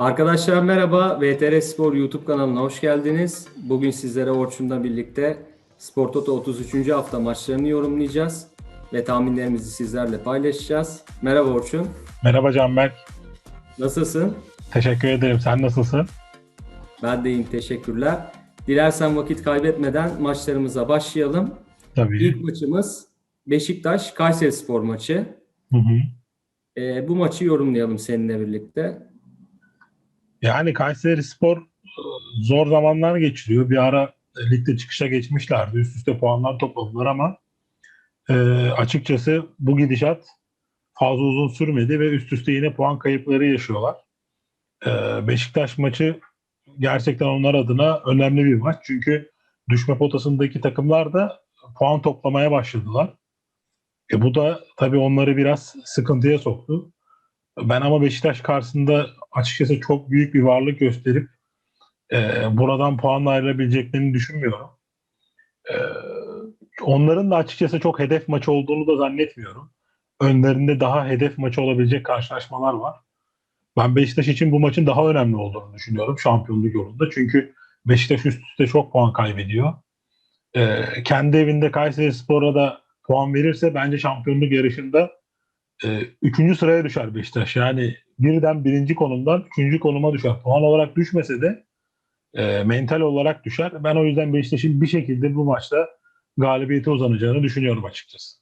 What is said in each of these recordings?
Arkadaşlar merhaba. VTR Spor YouTube kanalına hoş geldiniz. Bugün sizlere Orçun'la birlikte Spor Toto 33. hafta maçlarını yorumlayacağız ve tahminlerimizi sizlerle paylaşacağız. Merhaba Orçun. Merhaba Canberk. Nasılsın? Teşekkür ederim. Sen nasılsın? Ben de iyiyim. Teşekkürler. Dilersen vakit kaybetmeden maçlarımıza başlayalım. Tabii. İlk maçımız Beşiktaş Kayseri Spor maçı. Hı hı. Ee, bu maçı yorumlayalım seninle birlikte. Yani Kayseri Spor e, zor zamanlar geçiriyor. Bir ara ligde çıkışa geçmişlerdi. Üst üste puanlar topladılar ama e, açıkçası bu gidişat fazla uzun sürmedi ve üst üste yine puan kayıpları yaşıyorlar. E, Beşiktaş maçı gerçekten onlar adına önemli bir maç. Çünkü düşme potasındaki takımlar da puan toplamaya başladılar. E, bu da tabii onları biraz sıkıntıya soktu. Ben ama Beşiktaş karşısında açıkçası çok büyük bir varlık gösterip e, buradan puanla ayrılabileceklerini düşünmüyorum. E, onların da açıkçası çok hedef maçı olduğunu da zannetmiyorum. Önlerinde daha hedef maçı olabilecek karşılaşmalar var. Ben Beşiktaş için bu maçın daha önemli olduğunu düşünüyorum şampiyonluk yolunda. Çünkü Beşiktaş üst üste çok puan kaybediyor. E, kendi evinde Kayseri Spor'a da puan verirse bence şampiyonluk yarışında e, üçüncü sıraya düşer Beşiktaş. Yani birden birinci konumdan üçüncü konuma düşer. Puan olarak düşmese de e, mental olarak düşer. Ben o yüzden Beşiktaş'ın bir şekilde bu maçta galibiyete uzanacağını düşünüyorum açıkçası.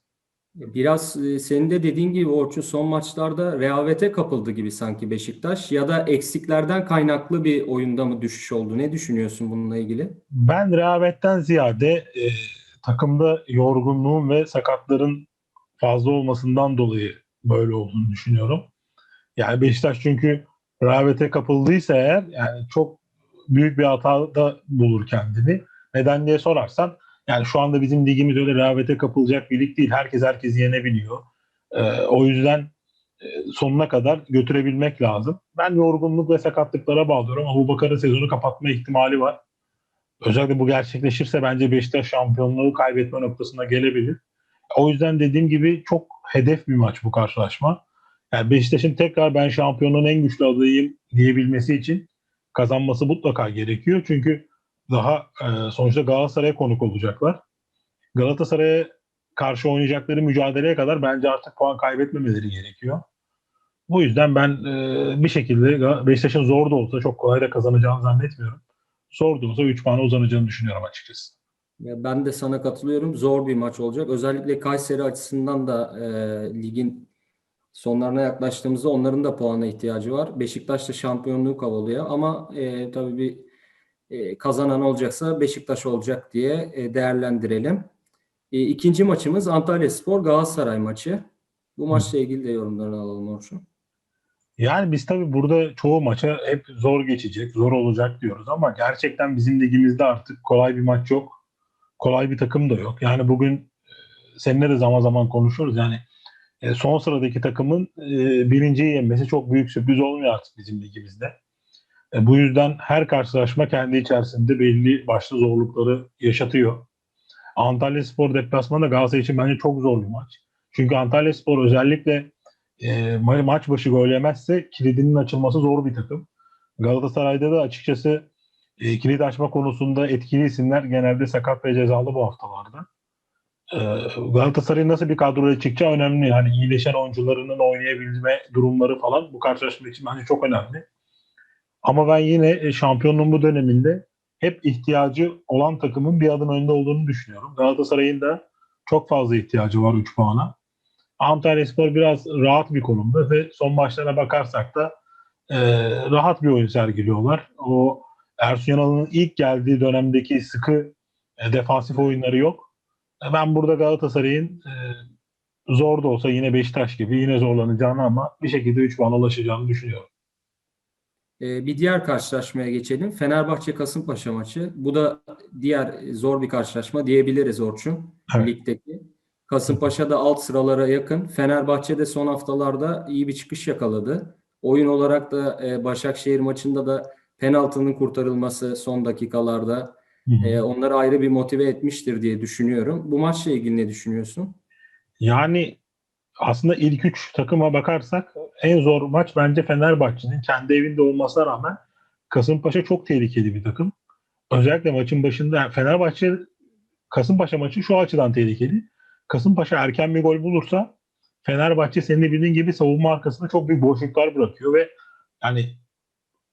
Biraz e, senin de dediğin gibi Orçun son maçlarda rehavete kapıldı gibi sanki Beşiktaş ya da eksiklerden kaynaklı bir oyunda mı düşüş oldu? Ne düşünüyorsun bununla ilgili? Ben rehavetten ziyade e, takımda yorgunluğun ve sakatların fazla olmasından dolayı böyle olduğunu düşünüyorum. Yani Beşiktaş çünkü rehavete kapıldıysa eğer yani çok büyük bir hatada bulur kendini. Neden diye sorarsan yani şu anda bizim ligimiz öyle rehavete kapılacak bir lig değil. Herkes herkesi yenebiliyor. Ee, o yüzden e, sonuna kadar götürebilmek lazım. Ben yorgunluk ve sakatlıklara bağlıyorum ama bu Bakar'ın sezonu kapatma ihtimali var. Özellikle bu gerçekleşirse bence Beşiktaş şampiyonluğu kaybetme noktasına gelebilir. O yüzden dediğim gibi çok hedef bir maç bu karşılaşma. Yani Beşiktaş'ın tekrar ben şampiyonluğun en güçlü adayıyım diyebilmesi için kazanması mutlaka gerekiyor. Çünkü daha e, sonuçta Galatasaray'a konuk olacaklar. Galatasaray'a karşı oynayacakları mücadeleye kadar bence artık puan kaybetmemeleri gerekiyor. Bu yüzden ben e, bir şekilde Beşiktaş'ın zor da olsa çok kolay da kazanacağını zannetmiyorum. Zor da olsa 3 puana uzanacağını düşünüyorum açıkçası. Ben de sana katılıyorum. Zor bir maç olacak. Özellikle Kayseri açısından da e, ligin sonlarına yaklaştığımızda onların da puana ihtiyacı var. Beşiktaş da şampiyonluğu kovalıyor ama e, tabii bir e, kazanan olacaksa Beşiktaş olacak diye e, değerlendirelim. E, ikinci maçımız Antalyaspor Galatasaray maçı. Bu maçla ilgili de yorumlarını alalım Orçun. Yani biz tabii burada çoğu maça hep zor geçecek, zor olacak diyoruz ama gerçekten bizim ligimizde artık kolay bir maç yok. Kolay bir takım da yok. Yani bugün e, seninle de zaman zaman konuşuyoruz. Yani e, son sıradaki takımın e, birinciyi yenmesi çok büyük sürpriz olmuyor artık bizim ligimizde. Bu yüzden her karşılaşma kendi içerisinde belli başlı zorlukları yaşatıyor. Antalya Spor deplasmanı da Galatasaray için bence çok zor bir maç. Çünkü Antalya Spor özellikle e, maç başı gol yemezse kilidinin açılması zor bir takım. Galatasaray'da da açıkçası e, kilit açma konusunda etkili isimler genelde sakat ve cezalı bu haftalarda. E, Galatasaray'ın nasıl bir kadroya çıkacağı önemli. Yani iyileşen oyuncularının oynayabilme durumları falan bu karşılaşma için bence çok önemli. Ama ben yine e, şampiyonluğun bu döneminde hep ihtiyacı olan takımın bir adım önde olduğunu düşünüyorum. Galatasaray'ın da çok fazla ihtiyacı var 3 puana. Antalya Spor biraz rahat bir konumda ve son maçlara bakarsak da e, rahat bir oyun sergiliyorlar. O Ersun Yanal'ın ilk geldiği dönemdeki sıkı e, defansif oyunları yok. E, ben burada Galatasaray'ın e, zor da olsa yine Beşiktaş gibi yine zorlanacağını ama bir şekilde 3 puana ulaşacağını düşünüyorum. Ee, bir diğer karşılaşmaya geçelim. Fenerbahçe Kasımpaşa maçı. Bu da diğer zor bir karşılaşma diyebiliriz Orçun Evet. ligdeki. Kasımpaşa da alt sıralara yakın. Fenerbahçe de son haftalarda iyi bir çıkış yakaladı. Oyun olarak da e, Başakşehir maçında da penaltının kurtarılması son dakikalarda e, onları ayrı bir motive etmiştir diye düşünüyorum. Bu maçla ilgili ne düşünüyorsun? Yani aslında ilk üç takıma bakarsak en zor maç bence Fenerbahçe'nin kendi evinde olmasına rağmen Kasımpaşa çok tehlikeli bir takım. Özellikle maçın başında Fenerbahçe Kasımpaşa maçı şu açıdan tehlikeli. Kasımpaşa erken bir gol bulursa Fenerbahçe senin de bildiğin gibi savunma arkasında çok büyük boşluklar bırakıyor ve yani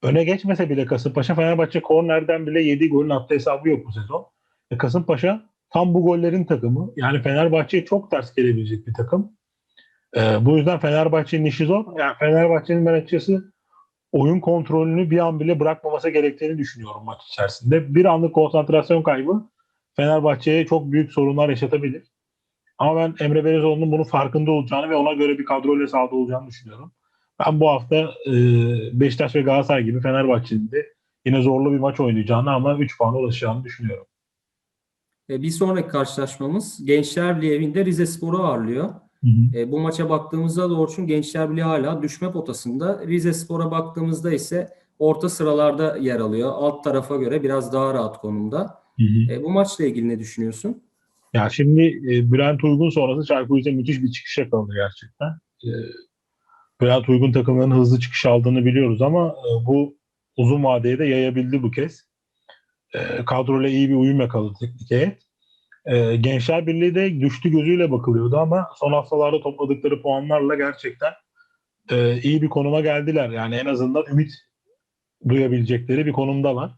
öne geçmese bile Kasımpaşa Fenerbahçe kornerden bile yediği golün attığı hesabı yok bu sezon. E Kasımpaşa tam bu gollerin takımı. Yani Fenerbahçe'ye çok ters gelebilecek bir takım. E, bu yüzden Fenerbahçe'nin işi zor. Yani Fenerbahçe'nin ben açıkçası oyun kontrolünü bir an bile bırakmaması gerektiğini düşünüyorum maç içerisinde. Bir anlık konsantrasyon kaybı Fenerbahçe'ye çok büyük sorunlar yaşatabilir. Ama ben Emre Belezoğlu'nun bunun farkında olacağını ve ona göre bir kadroyla sahada olacağını düşünüyorum. Ben bu hafta e, Beşiktaş ve Galatasaray gibi Fenerbahçe'nin de yine zorlu bir maç oynayacağını ama 3 puana ulaşacağını düşünüyorum. E, bir sonraki karşılaşmamız Gençler Birliği evinde Rize Spor'u ağırlıyor. Hı hı. E, bu maça baktığımızda da Orçun Gençler Birliği hala düşme potasında. Rize Spor'a baktığımızda ise orta sıralarda yer alıyor. Alt tarafa göre biraz daha rahat konumda. Hı hı. E, bu maçla ilgili ne düşünüyorsun? Ya şimdi e, Bülent Uygun sonrası Çaykur Rize müthiş bir çıkış yakaladı gerçekten. E, Bülent Uygun takımların hızlı çıkış aldığını biliyoruz ama e, bu uzun vadeye de yayabildi bu kez. E, kadroyla iyi bir uyum yakaladı teknik heyet. E, Gençler Birliği de güçlü gözüyle bakılıyordu ama son haftalarda topladıkları puanlarla gerçekten iyi bir konuma geldiler. Yani en azından ümit duyabilecekleri bir konumdalar.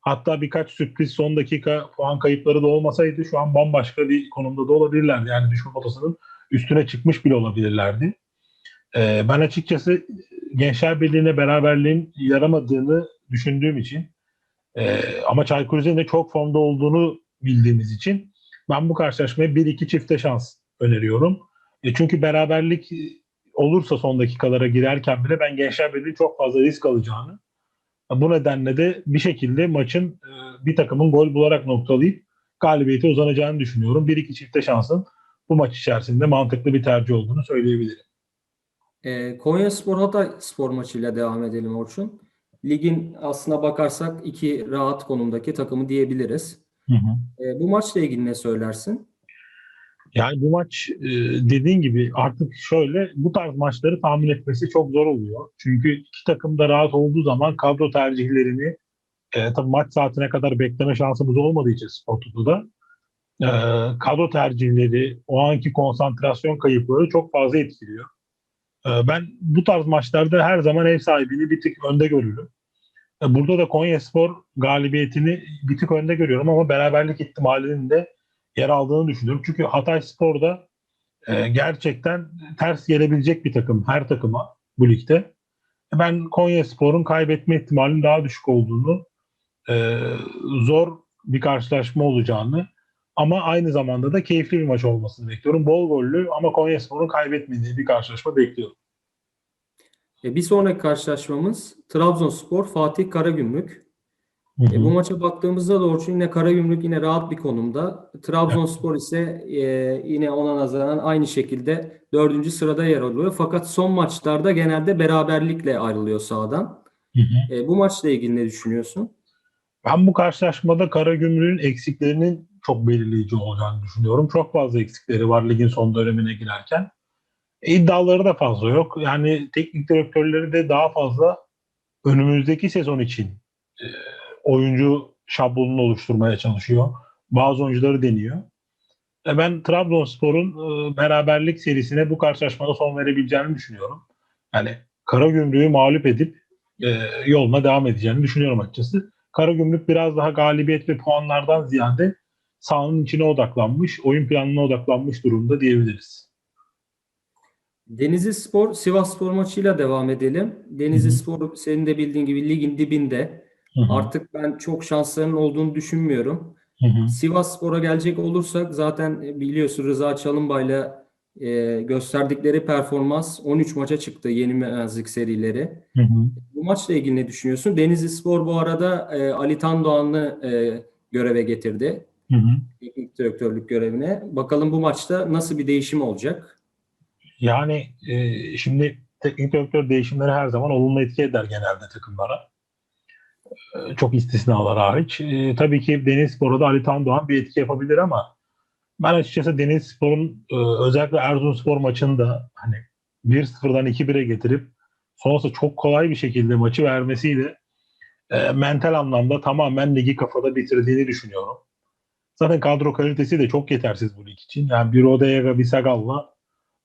Hatta birkaç sürpriz son dakika puan kayıpları da olmasaydı şu an bambaşka bir konumda da olabilirlerdi. Yani düşme potasının üstüne çıkmış bile olabilirlerdi. Ee, ben açıkçası Gençler Birliği'ne beraberliğin yaramadığını düşündüğüm için e, ama Çaykur Rize'nin de çok formda olduğunu bildiğimiz için ben bu karşılaşmaya 1-2 çifte şans öneriyorum. E, çünkü beraberlik olursa son dakikalara girerken bile ben Gençler Birliği çok fazla risk alacağını bu nedenle de bir şekilde maçın e, bir takımın gol bularak noktalayıp galibiyete uzanacağını düşünüyorum. Bir iki çifte şansın bu maç içerisinde mantıklı bir tercih olduğunu söyleyebilirim. E, Konya Spor Hatay Spor maçıyla devam edelim Orçun. Ligin aslına bakarsak iki rahat konumdaki takımı diyebiliriz. Hı hı. E, bu maçla ilgili ne söylersin? Yani bu maç e, dediğin gibi artık şöyle bu tarz maçları tahmin etmesi çok zor oluyor. Çünkü iki takım da rahat olduğu zaman kadro tercihlerini e, tabii maç saatine kadar bekleme şansımız olmadığı için Sportu'da e, kadro tercihleri, o anki konsantrasyon kayıpları çok fazla etkiliyor. E, ben bu tarz maçlarda her zaman ev sahibini bir tık önde görürüm. E, burada da Konya Spor galibiyetini bir tık önde görüyorum ama beraberlik ihtimalinin de yer aldığını düşünüyorum. Çünkü Hatay Spor'da e, gerçekten ters gelebilecek bir takım her takıma bu ligde. Ben Konya Spor'un kaybetme ihtimalinin daha düşük olduğunu, e, zor bir karşılaşma olacağını ama aynı zamanda da keyifli bir maç olmasını bekliyorum. Bol gollü ama Konya Spor'un kaybetmediği bir karşılaşma bekliyorum. E, bir sonraki karşılaşmamız Trabzonspor Fatih Karagümrük. Hı hı. E, bu maça baktığımızda da Orçun yine Karagümrük yine rahat bir konumda. Trabzonspor ise e, yine ona nazaran aynı şekilde dördüncü sırada yer alıyor. Fakat son maçlarda genelde beraberlikle ayrılıyor sahadan. Hı hı. E, bu maçla ilgili ne düşünüyorsun? Ben bu karşılaşmada Karagümrük'ün eksiklerinin çok belirleyici olacağını düşünüyorum. Çok fazla eksikleri var ligin son dönemine girerken. E, iddiaları da fazla yok. Yani teknik direktörleri de daha fazla önümüzdeki sezon için e, oyuncu şablonunu oluşturmaya çalışıyor. Bazı oyuncuları deniyor. E, ben Trabzonspor'un e, beraberlik serisine bu karşılaşmada son verebileceğini düşünüyorum. Yani Karagümrük'ü mağlup edip e, yoluna devam edeceğini düşünüyorum açıkçası. Karagümrük biraz daha galibiyet ve puanlardan ziyade sahanın içine odaklanmış, oyun planına odaklanmış durumda diyebiliriz. Denizli Spor Sivas Spor maçıyla devam edelim. Denizli Hı hı. Spor senin de bildiğin gibi ligin dibinde. Hı hı, Artık ben çok şanslarının olduğunu düşünmüyorum. hı hı, Sivas Spor'a gelecek olursak zaten biliyorsun Rıza Çalınbay'la e, gösterdikleri performans 13 maça çıktı yenilmezlik serileri. hı hı. Bu maçla ilgili ne düşünüyorsun? Denizli Spor bu arada e, Ali Tandoğan'ı e, göreve getirdi. Hı hı. Teknik direktörlük görevine. Bakalım bu maçta nasıl bir değişim olacak? Yani e, şimdi teknik direktör değişimleri her zaman olumlu etki eder genelde takımlara. E, çok istisnalar hariç. E, tabii ki Denizspor'a da Ali Tandoğan bir etki yapabilir ama Ben açıkçası Denizlispor'un e, özellikle Erzurumspor maçında hani 1-0'dan 2-1'e getirip sonrasında çok kolay bir şekilde maçı vermesiyle e, mental anlamda tamamen ligi kafada bitirdiğini düşünüyorum. Zaten kadro kalitesi de çok yetersiz bu lig için. Yani bir Odega, bir Sagal'la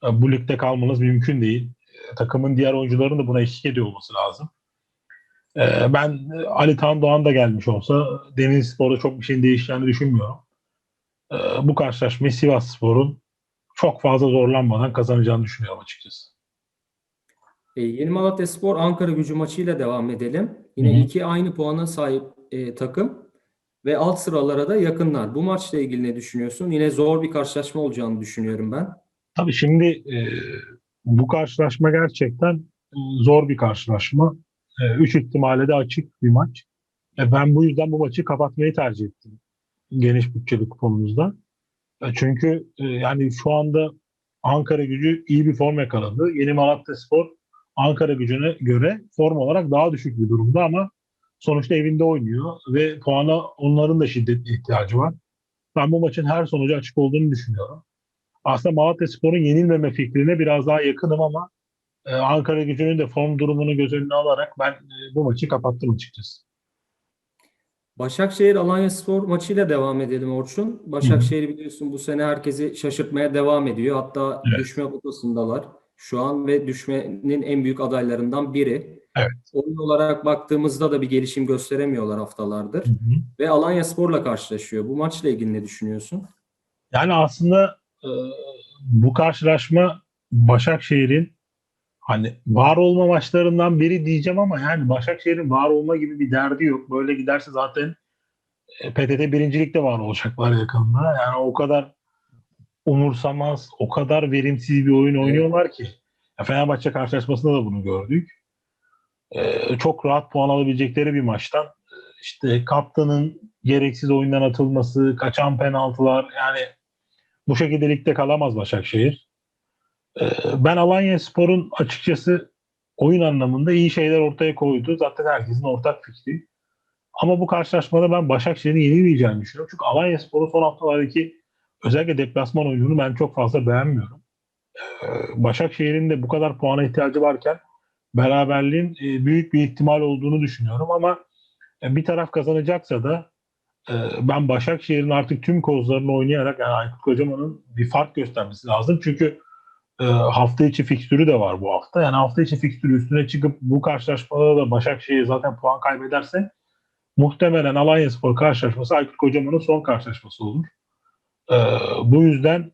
e, bu ligde kalmanız mümkün değil. E, takımın diğer oyuncuların da buna eşlik ediyor olması lazım. E, ben Ali Tan Doğan da gelmiş olsa Denizlispor'da çok bir şeyin değişeceğini düşünmüyorum. Bu karşılaşmayı Sivas Spor'un çok fazla zorlanmadan kazanacağını düşünüyorum açıkçası. E, Yeni Malatyaspor Ankara Gücü maçıyla devam edelim. Yine Hı hı. iki aynı puana sahip e, takım ve alt sıralara da yakınlar. Bu maçla ilgili ne düşünüyorsun? Yine zor bir karşılaşma olacağını düşünüyorum ben. Tabii şimdi e, bu karşılaşma gerçekten e, zor bir karşılaşma. E, üç ihtimale de açık bir maç. E, ben bu yüzden bu maçı kapatmayı tercih ettim. Geniş bütçeli kuponumuzda. E, çünkü e, yani şu anda Ankara gücü iyi bir form yakaladı. Yeni Malatyaspor Ankara gücüne göre form olarak daha düşük bir durumda ama sonuçta evinde oynuyor ve puana onların da şiddetli ihtiyacı var. Ben bu maçın her sonucu açık olduğunu düşünüyorum aslında Malatyaspor'un yenilmeme fikrine biraz daha yakınım ama e, Ankara gücünün de form durumunu göz önüne alarak ben e, bu maçı kapattım açıkçası. Başakşehir Alanyaspor maçıyla devam edelim Orçun. Başakşehir biliyorsun bu sene herkesi şaşırtmaya devam ediyor. Hatta Evet. düşme potasındalar şu an ve düşmenin en büyük adaylarından biri. Evet. Oyun olarak baktığımızda da bir gelişim gösteremiyorlar haftalardır. Hı hı. Ve Alanyaspor'la karşılaşıyor. Bu maçla ilgili ne düşünüyorsun? Yani aslında e, bu karşılaşma Başakşehir'in hani var olma maçlarından biri diyeceğim ama yani Başakşehir'in var olma gibi bir derdi yok. Böyle giderse zaten e, PTT birincilikte var olacaklar yakında. Yani o kadar umursamaz, o kadar verimsiz bir oyun oynuyorlar ki. Ya Fenerbahçe karşılaşmasında da bunu gördük. Ee, çok rahat puan alabilecekleri bir maçtan e, işte kaptanın gereksiz oyundan atılması, kaçan penaltılar yani bu şekilde ligde kalamaz Başakşehir. Ee, ben Alanya Spor'un açıkçası oyun anlamında iyi şeyler ortaya koydu. Zaten herkesin ortak fikri. Ama bu karşılaşmada ben Başakşehir'in yenilmeyeceğini düşünüyorum. Çünkü Alanya Spor'un son haftalardaki özellikle deplasman oyununu ben çok fazla beğenmiyorum. Ee, Başakşehir'in de bu kadar puana ihtiyacı varken beraberliğin e, büyük bir ihtimal olduğunu düşünüyorum ama e, bir taraf kazanacaksa da e, ben Başakşehir'in artık tüm kozlarını oynayarak yani Aykut Kocaman'ın bir fark göstermesi lazım. Çünkü hafta içi fikstürü de var bu hafta. Yani hafta içi fikstürü üstüne çıkıp bu karşılaşmada da Başakşehir zaten puan kaybederse muhtemelen Alanyaspor karşılaşması Aykut Kocaman'ın son karşılaşması olur. Bu yüzden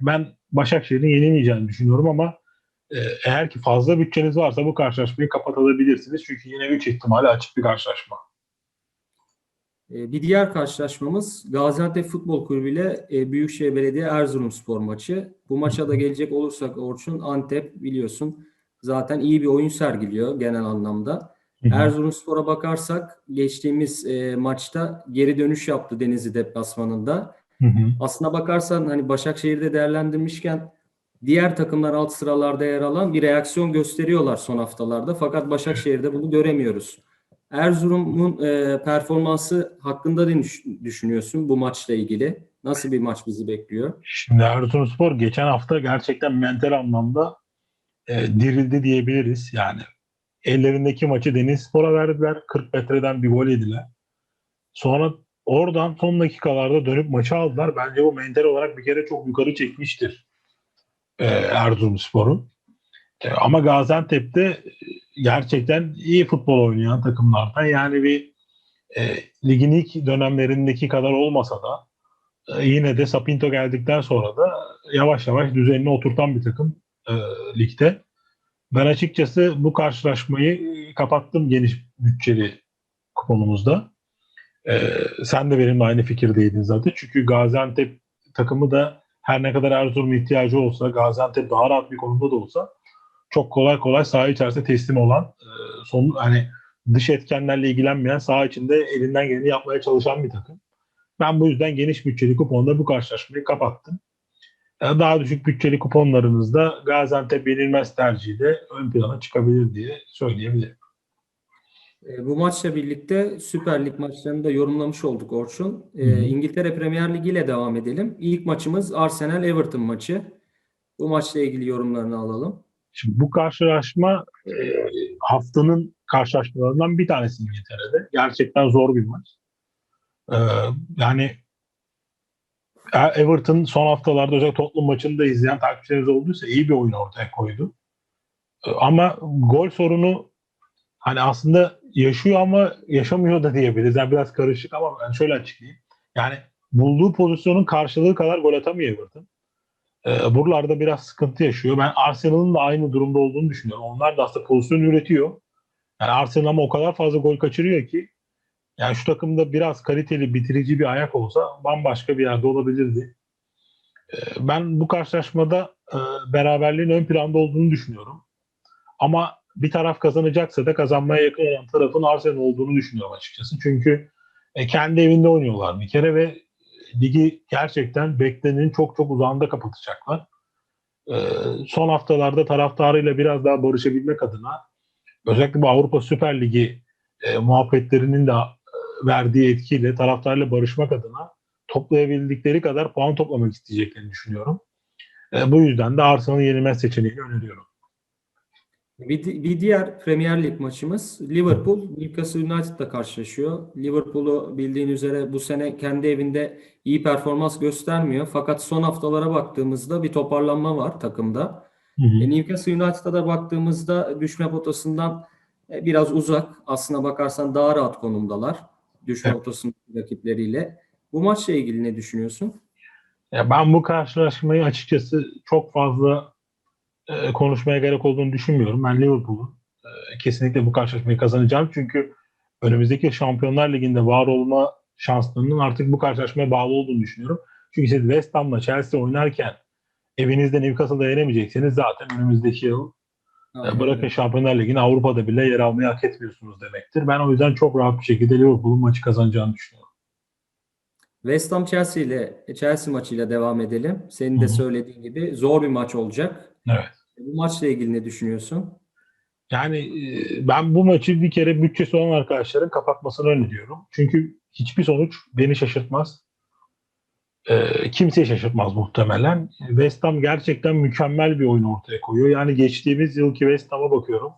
ben Başakşehir'in yenilmeyeceğini düşünüyorum ama eğer ki fazla bütçeniz varsa bu karşılaşmayı kapatabilirsiniz. Çünkü yine 3 ihtimali açık bir karşılaşma. E, Bir diğer karşılaşmamız Gaziantep Futbol Kulübü ile e, Büyükşehir Belediye Erzurumspor maçı. Bu maça da gelecek olursak Orçun Antep biliyorsun zaten iyi bir oyun sergiliyor genel anlamda. Erzurumspor'a bakarsak geçtiğimiz e, maçta geri dönüş yaptı Denizli deplasmanında. Hı hı. Aslına bakarsan hani Başakşehir'de değerlendirmişken diğer takımlar alt sıralarda yer alan bir reaksiyon gösteriyorlar son haftalarda. Fakat Başakşehir'de bunu göremiyoruz. Erzurum'un e, performansı hakkında ne düş- düşünüyorsun bu maçla ilgili? Nasıl bir maç bizi bekliyor? Şimdi Erzurumspor geçen hafta gerçekten mental anlamda e, dirildi diyebiliriz. Yani ellerindeki maçı Denizlispor'a verdiler. 40 metreden bir gol yediler. Sonra oradan son dakikalarda dönüp maçı aldılar. Bence bu mental olarak bir kere çok yukarı çekmiştir e, Erzurumspor'un. E, ama Gaziantep'te e, gerçekten iyi futbol oynayan takımlardan. Yani bir e, ligin ilk dönemlerindeki kadar olmasa da e, yine de Sapinto geldikten sonra da yavaş yavaş düzenini oturtan bir takım e, ligde. Ben açıkçası bu karşılaşmayı kapattım geniş bütçeli kuponumuzda. E, sen de benimle aynı fikirdeydin zaten. Çünkü Gaziantep takımı da her ne kadar Erzurum ihtiyacı olsa, Gaziantep daha rahat bir konumda da olsa çok kolay kolay saha içerisinde teslim olan, e, son hani dış etkenlerle ilgilenmeyen, saha içinde elinden geleni yapmaya çalışan bir takım. Ben bu yüzden geniş bütçeli kuponda bu karşılaşmayı kapattım. E, Daha düşük bütçeli kuponlarınızda Gaziantep yenilmez tercihi de ön plana çıkabilir diye söyleyebilirim. E, bu maçla birlikte Süper Lig maçlarını da yorumlamış olduk Orçun. E, hı. İngiltere Premier Ligi ile devam edelim. İlk maçımız Arsenal-Everton maçı. Bu maçla ilgili yorumlarını alalım. Şimdi bu karşılaşma e, haftanın karşılaşmalarından bir tanesi İngiltere'de. Gerçekten zor bir maç. E, yani Everton son haftalarda özellikle Tottenham maçını da izleyen takipçilerimiz olduysa iyi bir oyun ortaya koydu. Ama gol sorunu hani aslında yaşıyor ama yaşamıyor da diyebiliriz. Yani biraz karışık ama ben şöyle açıklayayım. Yani bulduğu pozisyonun karşılığı kadar gol atamıyor Everton. E, buralarda biraz sıkıntı yaşıyor. Ben Arsenal'ın da aynı durumda olduğunu düşünüyorum. Onlar da aslında pozisyon üretiyor. Yani Arsenal ama o kadar fazla gol kaçırıyor ki yani şu takımda biraz kaliteli bitirici bir ayak olsa bambaşka bir yerde olabilirdi. E, ben bu karşılaşmada e, beraberliğin ön planda olduğunu düşünüyorum. Ama bir taraf kazanacaksa da kazanmaya yakın olan tarafın Arsenal olduğunu düşünüyorum açıkçası. Çünkü e, kendi evinde oynuyorlar bir kere ve ligi gerçekten beklenenin çok çok uzağında kapatacaklar. Ee, son haftalarda taraftarıyla biraz daha barışabilmek adına özellikle bu Avrupa Süper Ligi e, muhabbetlerinin de e, verdiği etkiyle taraftarıyla barışmak adına toplayabildikleri kadar puan toplamak isteyeceklerini düşünüyorum. E, bu yüzden de Arsenal'ın yenilmez seçeneğini öneriyorum. Bir, bir diğer Premier Lig maçımız Liverpool Newcastle United'la karşılaşıyor. Liverpool'u bildiğin üzere bu sene kendi evinde iyi performans göstermiyor. Fakat son haftalara baktığımızda bir toparlanma var takımda. E, Newcastle United'a da baktığımızda düşme potasından e, biraz uzak. Aslına bakarsan daha rahat konumdalar. Düşme Evet. potasındaki rakipleriyle. Bu maçla ilgili ne düşünüyorsun? Ya ben bu karşılaşmayı açıkçası çok fazla e, konuşmaya gerek olduğunu düşünmüyorum. Ben Liverpool'un e, kesinlikle bu karşılaşmayı kazanacağım. Çünkü önümüzdeki Şampiyonlar Ligi'nde var olma şanslarının artık bu karşılaşmaya bağlı olduğunu düşünüyorum. Çünkü siz West Ham'la Chelsea oynarken evinizde Newcastle'da yenemeyecekseniz zaten önümüzdeki yıl e, Aynen bırakın. Şampiyonlar Ligi'ni Avrupa'da bile yer almayı hak etmiyorsunuz demektir. Ben o yüzden çok rahat bir şekilde Liverpool'un maçı kazanacağını düşünüyorum. West Ham Chelsea ile Chelsea maçıyla devam edelim. Senin de söylediğin gibi zor bir maç olacak. Evet. Bu maçla ilgili ne düşünüyorsun? Yani e, ben bu maçı bir kere bütçesi olan arkadaşların kapatmasını öneriyorum. Çünkü hiçbir sonuç beni şaşırtmaz. E, kimseyi şaşırtmaz muhtemelen. West Ham gerçekten mükemmel bir oyun ortaya koyuyor. Yani geçtiğimiz yılki West Ham'a bakıyorum.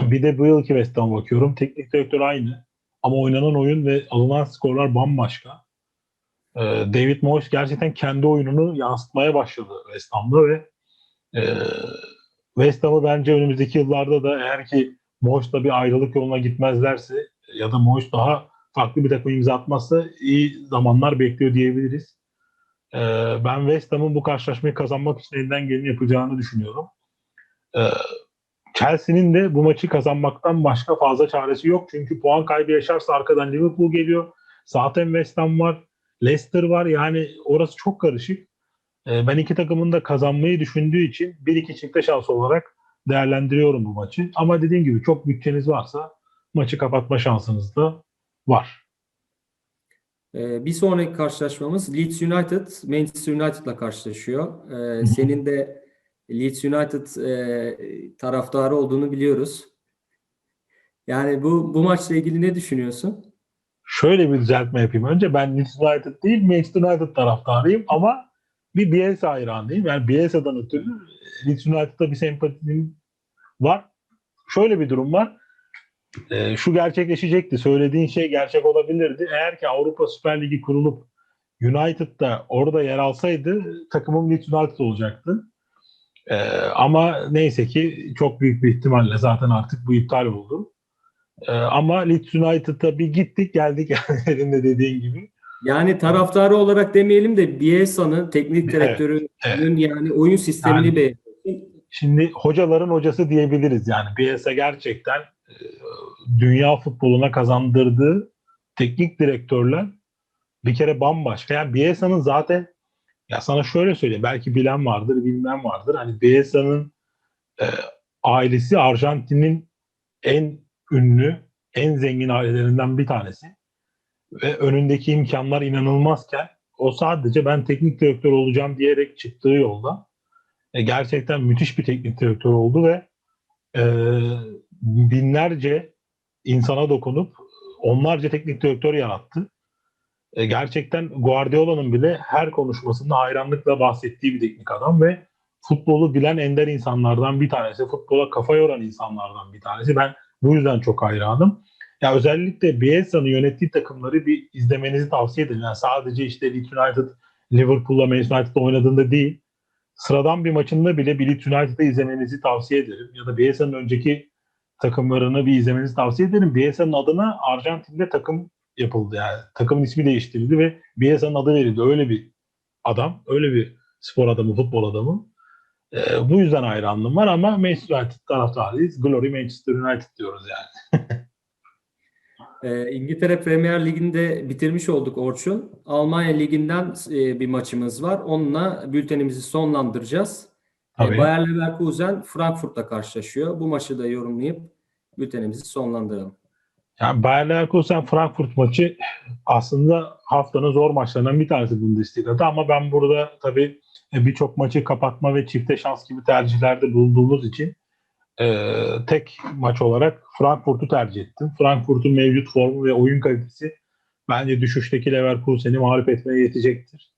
Bir de bu yılki West Ham'a bakıyorum. Teknik direktör aynı. Ama oynanan oyun ve alınan skorlar bambaşka. E, David Moyes gerçekten kendi oyununu yansıtmaya başladı West Ham'da ve e, West Ham'ı bence önümüzdeki yıllarda da eğer ki Moyes'la bir ayrılık yoluna gitmezlerse ya da Moyes daha farklı bir takım imza atmazsa iyi zamanlar bekliyor diyebiliriz. Ee, ben West Ham'ın bu karşılaşmayı kazanmak için elinden geleni yapacağını düşünüyorum. Ee, Chelsea'nin de bu maçı kazanmaktan başka fazla çaresi yok. Çünkü puan kaybı yaşarsa arkadan Liverpool geliyor. Zaten West Ham var. Leicester var. Yani orası çok karışık. Ee, ben iki takımın da kazanmayı düşündüğü için 1-2 çifte şans olarak değerlendiriyorum bu maçı. Ama dediğim gibi çok bütçeniz varsa maçı kapatma şansınız da var. Ee, bir sonraki karşılaşmamız Leeds United Manchester United'la karşılaşıyor. Ee, senin de Leeds United e, taraftarı olduğunu biliyoruz. Yani bu bu maçla ilgili ne düşünüyorsun? Şöyle bir düzeltme yapayım. Önce ben Leeds United değil Manchester United taraftarıyım ama bir Bielsa hayranıyım. Yani Bielsa'dan ötürü Leeds United'da bir sempatim var. Şöyle bir durum var. Ee, şu gerçekleşecekti. Söylediğin şey gerçek olabilirdi. Eğer ki Avrupa Süper Ligi kurulup United'da orada yer alsaydı takımım Leeds United olacaktı. Ee, ama neyse ki çok büyük bir ihtimalle zaten artık bu iptal oldu. Ee, ama Leeds United'a bir gittik geldik yani senin de dediğin gibi. Yani taraftarı olarak demeyelim de Bielsa'nın teknik Evet, direktörünün evet. yani oyun sistemini Yani- beğeniyorsun. Şimdi hocaların hocası diyebiliriz yani. Bielsa gerçekten e, dünya futboluna kazandırdığı teknik direktörler bir kere bambaşka. Yani Bielsa'nın zaten ya sana şöyle söyleyeyim belki bilen vardır bilmem vardır. Hani Bielsa'nın e, ailesi Arjantin'in en ünlü, en zengin ailelerinden bir tanesi. Ve önündeki imkanlar inanılmazken o sadece ben teknik direktör olacağım diyerek çıktığı yolda e, gerçekten müthiş bir teknik direktör oldu ve e, binlerce insana dokunup onlarca teknik direktör yarattı. E, gerçekten Guardiola'nın bile her konuşmasında hayranlıkla bahsettiği bir teknik adam ve futbolu bilen ender insanlardan bir tanesi, futbola kafa yoran insanlardan bir tanesi. Ben bu yüzden çok hayranım. Ya özellikle Bielsa'nın yönettiği takımları bir izlemenizi tavsiye ederim. Yani sadece işte Leeds United, Liverpool'la Manchester United'la oynadığında değil, sıradan bir maçında bile bir Leeds United'ı izlemenizi tavsiye ederim. Ya da Bielsa'nın önceki takımlarını bir izlemenizi tavsiye ederim. Bielsa'nın adına Arjantin'de takım yapıldı yani. Takımın ismi değiştirildi ve Bielsa'nın adı verildi. Öyle bir adam, öyle bir spor adamı, futbol adamı. Ee, bu yüzden hayranlığım var ama Manchester United taraftarıyız. Glory Manchester United diyoruz yani. Ee, İngiltere Premier Ligi'nde bitirmiş olduk Orçun. Almanya Ligi'nden e, bir maçımız var. Onunla bültenimizi sonlandıracağız. Tabii. Bayer Leverkusen Frankfurt'la karşılaşıyor. Bu maçı da yorumlayıp bültenimizi sonlandıralım. Yani Bayer Leverkusen Frankfurt maçı aslında haftanın zor maçlarından bir tanesi Bundesliga'da ama ben burada tabii e, birçok maçı kapatma ve çifte şans gibi tercihlerde bulunduğumuz için e, tek maç olarak Frankfurt'u tercih ettim. Frankfurt'un mevcut formu ve oyun kalitesi bence düşüşteki Leverkusen'i mağlup etmeye yetecektir.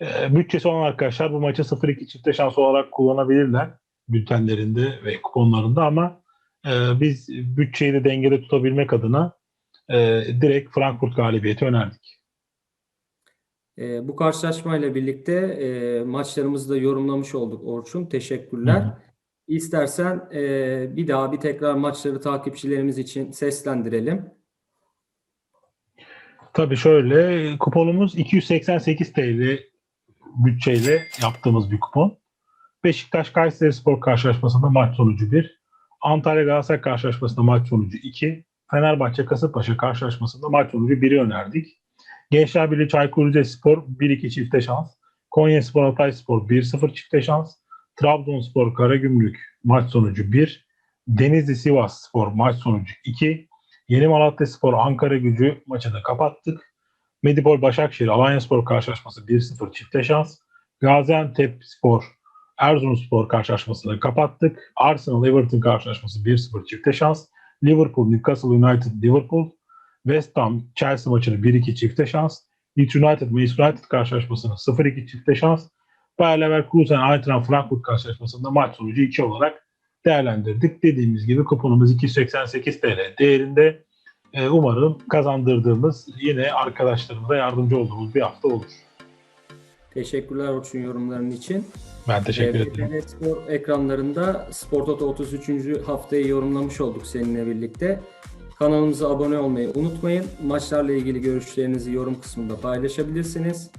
E, bütçesi olan arkadaşlar bu maçı 0-2 çifte şans olarak kullanabilirler bültenlerinde ve kuponlarında ama e, biz bütçeyi de dengede tutabilmek adına e, direkt Frankfurt galibiyeti önerdik. Ee, bu karşılaşmayla birlikte e, maçlarımızı da yorumlamış olduk Orçun. Teşekkürler. Hı. İstersen e, bir daha bir tekrar maçları takipçilerimiz için seslendirelim. Tabii şöyle kuponumuz 288 TL bütçeyle yaptığımız bir kupon. Beşiktaş Kayseri Spor karşılaşmasında maç sonucu 1. Antalya Galatasaray karşılaşmasında maç sonucu 2. Fenerbahçe Kasımpaşa karşılaşmasında maç sonucu 1'i önerdik. Gençler Birliği Çaykur Rizespor 1-2 çifte şans. Konya Spor Hatay Spor 1-0 çifte şans. Trabzonspor Karagümrük maç sonucu 1. Denizli Sivas Spor maç sonucu 2. Yeni Malatya Spor Ankara Gücü maçı da kapattık. Medipol Başakşehir Alanya Spor karşılaşması 1-0 çifte şans. Gaziantep Spor Erzurumspor karşılaşmasını kapattık. Arsenal Everton karşılaşması 1-0 çifte şans. Liverpool Newcastle United Liverpool. West Ham Chelsea maçını 1-2 çifte şans. Leeds United Manchester United karşılaşmasını 0-2 çifte şans. Bayer Leverkusen Eintracht Frankfurt karşılaşmasında maç sonucu 2 olarak değerlendirdik. Dediğimiz gibi kuponumuz 288 TL değerinde. Ee, umarım kazandırdığımız yine arkadaşlarımıza yardımcı olduğumuz bir hafta olur. Teşekkürler Orçun yorumların için. Ben teşekkür Ee, ederim. Spor ekranlarında Spor Toto 33. haftayı yorumlamış olduk seninle birlikte. Kanalımıza abone olmayı unutmayın. Maçlarla ilgili görüşlerinizi yorum kısmında paylaşabilirsiniz.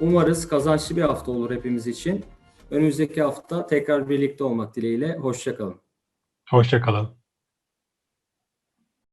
Umarız kazançlı bir hafta olur hepimiz için. Önümüzdeki hafta tekrar birlikte olmak dileğiyle. Hoşçakalın. Hoşçakalın.